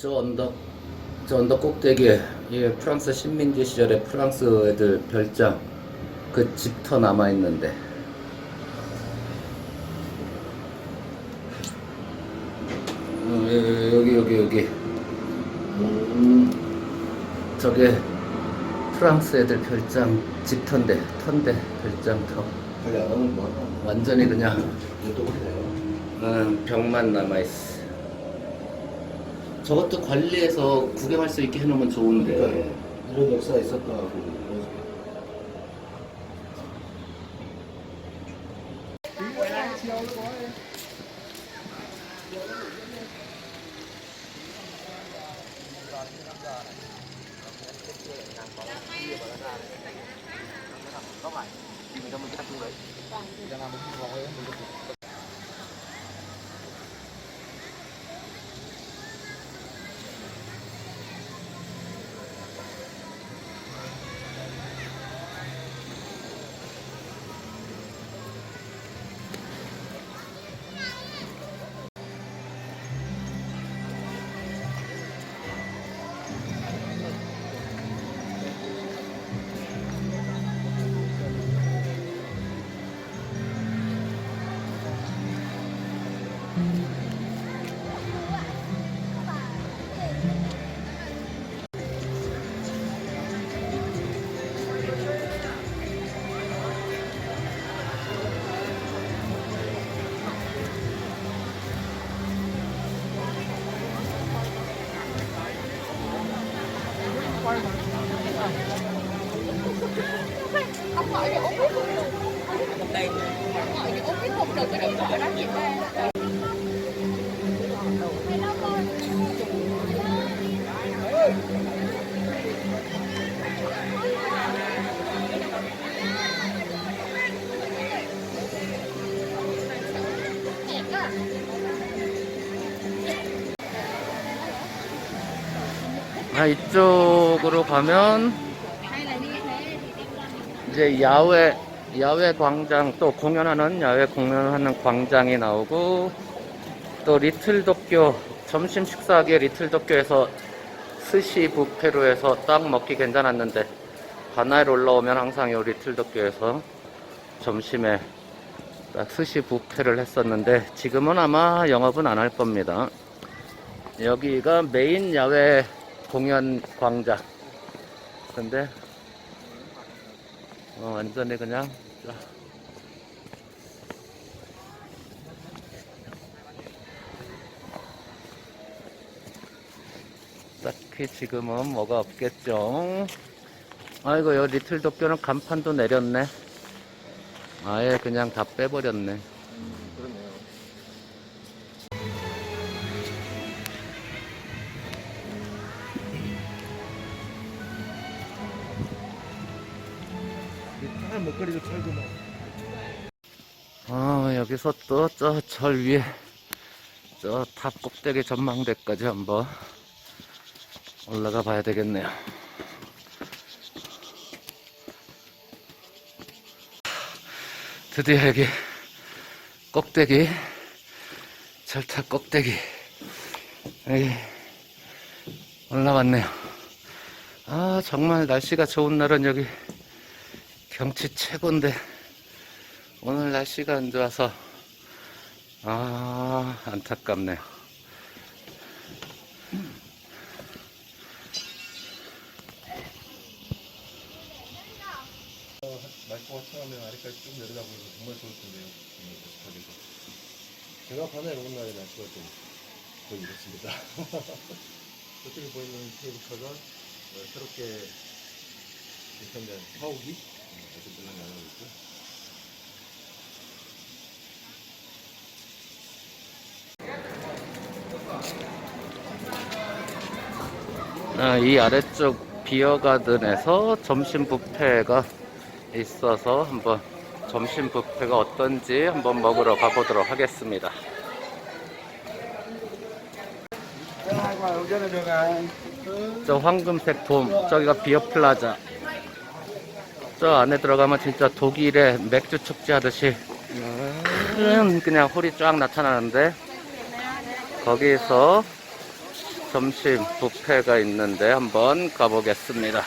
저 언덕 저 언덕 꼭대기에 이 프랑스 식민지 시절에 프랑스 애들 별장 그 집터 남아 있는데 어, 예, 여기 여기 여기 음, 저게 프랑스 애들 별장 집터인데 터인데 별장터 하나? 완전히 그냥 이것도 그래요. 음, 벽만 남아 있어. 저것도 관리해서 구경할 수 있게 해놓으면 좋은데. 그러니까 이런 역사가 있었다. Những ống cái thùng đựng cái điện thoại đó chị ta 아, 이쪽으로 가면 이제 야외, 야외 광장, 또 공연하는, 야외 공연하는 광장이 나오고, 또 리틀 도쿄, 점심 식사하기에 리틀 도쿄에서 스시 뷔페로 해서 딱 먹기 괜찮았는데, 바나에 올라오면 항상 요 리틀 도쿄에서 점심에 딱 스시 뷔페를 했었는데, 지금은 아마 영업은 안 할 겁니다. 여기가 메인 야외 공연 광장. 근데 어, 완전히 그냥 쫙. 딱히 지금은 뭐가 없겠죠. 아이고, 여 리틀 도쿄는 간판도 내렸네. 아예 그냥 다 빼버렸네. 다 먹거리도 찰고 막. 아, 여기서 또저절 위에 저 탑 꼭대기 전망대까지 한번 올라가 봐야 되겠네요. 드디어 여기 꼭대기 절탑 꼭대기 여기 올라왔네요. 아 정말 날씨가 좋은 날은 여기 경치 최고인데 오늘 날씨가 안 좋아서 아 안타깝네요. 말씀과 처음에 아래까지 쭉 내려다 보니까 정말 좋을 텐데요. 제가 반에 오는 날의 날씨가 좀 거의 이렇습니다. 저쪽에 보이는 케이블카가 어, 새롭게 개편된 파우 아, 이 아래쪽 비어가든에서 점심 뷔페가 있어서 한번 점심 뷔페가 어떤지 한번 먹으러 가보도록 하겠습니다. 저 황금색 돔, 저기가 비어 플라자. 저 안에 들어가면 진짜 독일의 맥주 축제 하듯이 큰 그냥 홀이 쫙 나타나는데 거기서 점심 뷔페가 있는데 한번 가보겠습니다.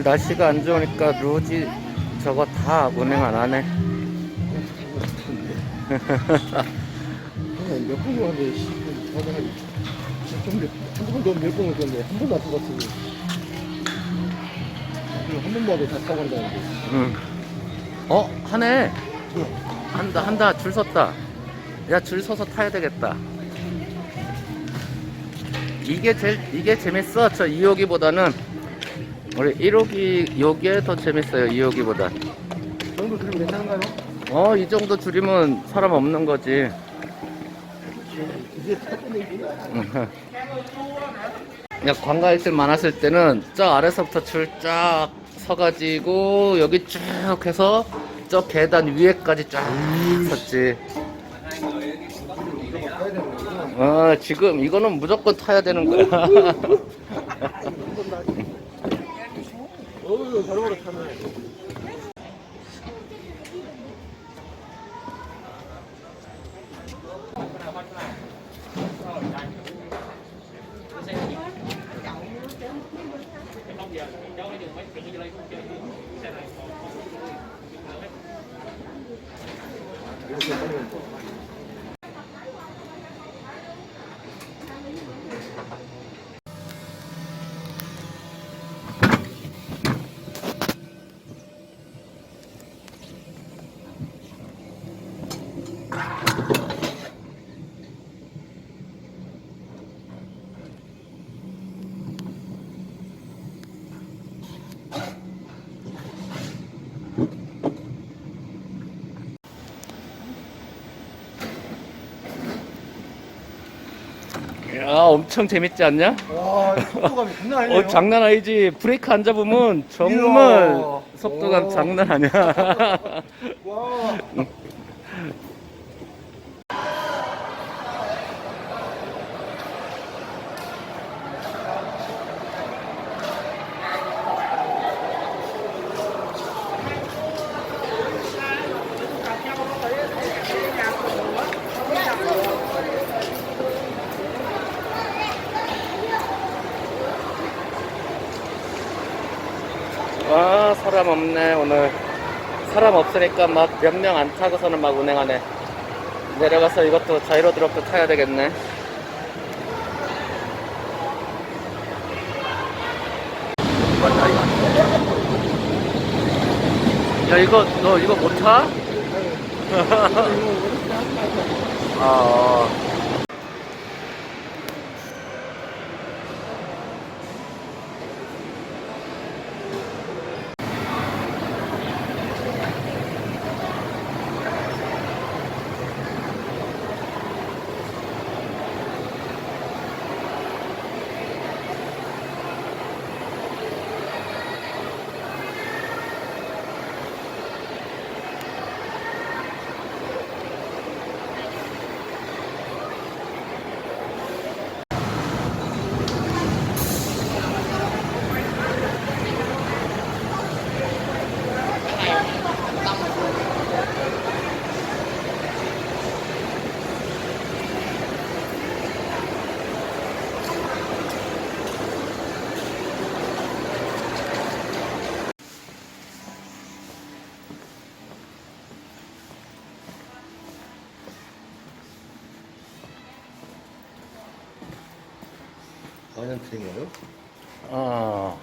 오늘 날씨가 안 좋으니까 루지 저거 다 운행 안 하네. 몇 번을 왔는데 저는 한번 너몇 번을 건데 한 번도 안 타봤으니 한 번만 간다는데 응. 어, 하네. 한다, 한다. 줄 섰다. 야, 줄 서서 타야 되겠다. 이게 제일, 이게 재밌어. 저 2호기보다는. 우리 1호기, 요게 더 재밌어요. 2호기보다. 이 정도 들으면 괜찮은가요? 어, 이 정도 줄이면 사람 없는 거지. 게 야, 관광객들 많았을 때는 저 아래서부터 줄 쫙 서가지고 여기 쭉 해서 저 계단 위에까지 쫙 섰지. 어, 지금 이거는 무조건 타야 되는 거야. 어우 잘 걸어 타네 이렇 야, 엄청 재밌지 않냐? 와 속도감이 장난 아니네요 어, 장난 아니지. 브레이크 안 잡으면 정말 이야. 속도감 오. 장난 아니야. 와 와, 사람 없네, 오늘. 사람 없으니까 막 몇 명 안 타고서는 막 운행하네. 내려가서 이것도 자이로 드롭도 타야 되겠네. 야, 이거, 너 이거 못 타? 아, 어. 바이넌트인가요? 어,